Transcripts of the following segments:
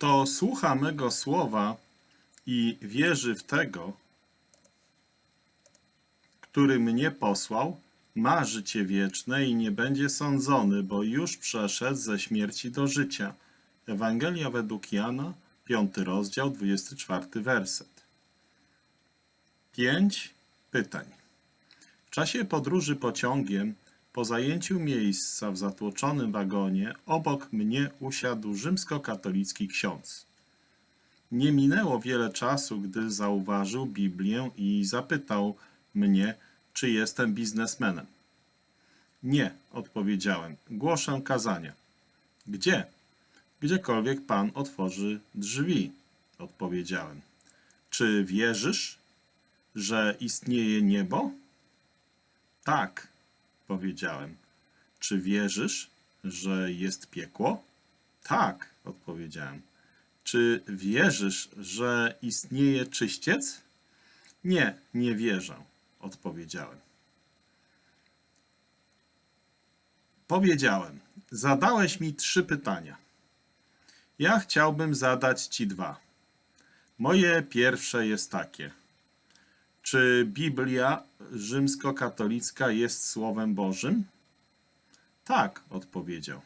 Kto słucha mego słowa i wierzy w tego, który mnie posłał, ma życie wieczne i nie będzie sądzony, bo już przeszedł ze śmierci do życia. Ewangelia według Jana, 5 rozdział, 24 werset. 5 pytań. W czasie podróży pociągiem, po zajęciu miejsca w zatłoczonym wagonie, obok mnie usiadł rzymskokatolicki ksiądz. Nie minęło wiele czasu, gdy zauważył Biblię i zapytał mnie, czy jestem biznesmenem. Nie, odpowiedziałem. Głoszę kazania. Gdzie? Gdziekolwiek Pan otworzy drzwi, odpowiedziałem. Czy wierzysz, że istnieje niebo? Tak, powiedziałem. Czy wierzysz, że jest piekło? Tak, odpowiedziałem. Czy wierzysz, że istnieje czyściec? Nie, nie wierzę, odpowiedziałem. Powiedziałem, zadałeś mi trzy pytania. Ja chciałbym zadać ci dwa. Moje pierwsze jest takie. Czy Biblia rzymskokatolicka jest Słowem Bożym? Tak, odpowiedział.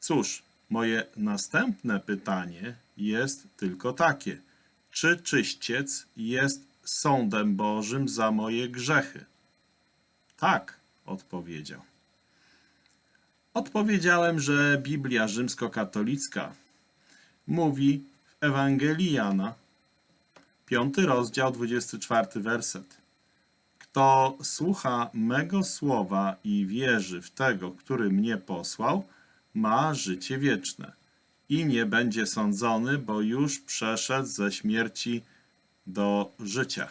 Cóż, moje następne pytanie jest tylko takie. Czy czyściec jest sądem Bożym za moje grzechy? Tak, odpowiedział. Odpowiedziałem, że Biblia rzymskokatolicka mówi w Ewangelii Jana, 5 rozdział, 24 werset. Kto słucha mego słowa i wierzy w tego, który mnie posłał, ma życie wieczne i nie będzie sądzony, bo już przeszedł ze śmierci do życia.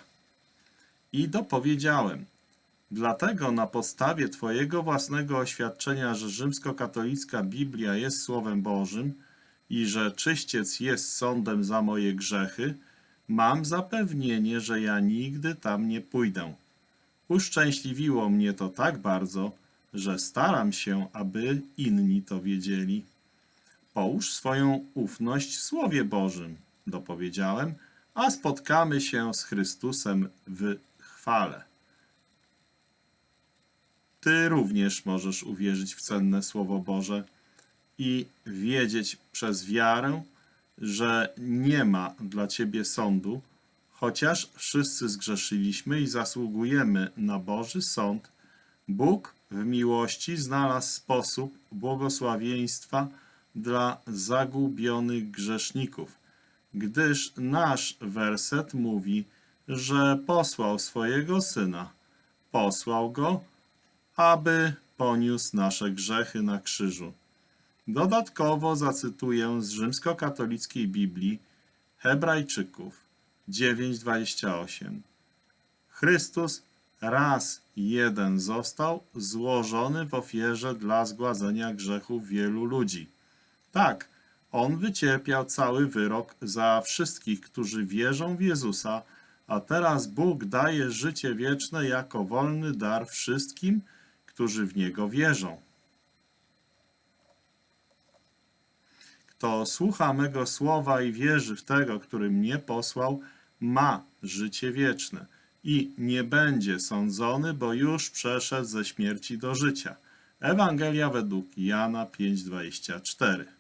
I dopowiedziałem, dlatego na podstawie Twojego własnego oświadczenia, że rzymskokatolicka Biblia jest Słowem Bożym i że czyściec jest sądem za moje grzechy, mam zapewnienie, że ja nigdy tam nie pójdę. Uszczęśliwiło mnie to tak bardzo, że staram się, aby inni to wiedzieli. Połóż swoją ufność w Słowie Bożym, dopowiedziałem, a spotkamy się z Chrystusem w chwale. Ty również możesz uwierzyć w cenne Słowo Boże i wiedzieć przez wiarę, że nie ma dla ciebie sądu, chociaż wszyscy zgrzeszyliśmy i zasługujemy na Boży sąd, Bóg w miłości znalazł sposób błogosławieństwa dla zagubionych grzeszników, gdyż nasz werset mówi, że posłał swojego Syna. Posłał Go, aby poniósł nasze grzechy na krzyżu. Dodatkowo zacytuję z rzymskokatolickiej Biblii Hebrajczyków 9:28. Chrystus raz jeden został złożony w ofierze dla zgładzenia grzechów wielu ludzi. Tak, on wycierpiał cały wyrok za wszystkich, którzy wierzą w Jezusa, a teraz Bóg daje życie wieczne jako wolny dar wszystkim, którzy w Niego wierzą. Kto słucha mego słowa i wierzy w tego, który mnie posłał, ma życie wieczne i nie będzie sądzony, bo już przeszedł ze śmierci do życia. Ewangelia według Jana 5:24.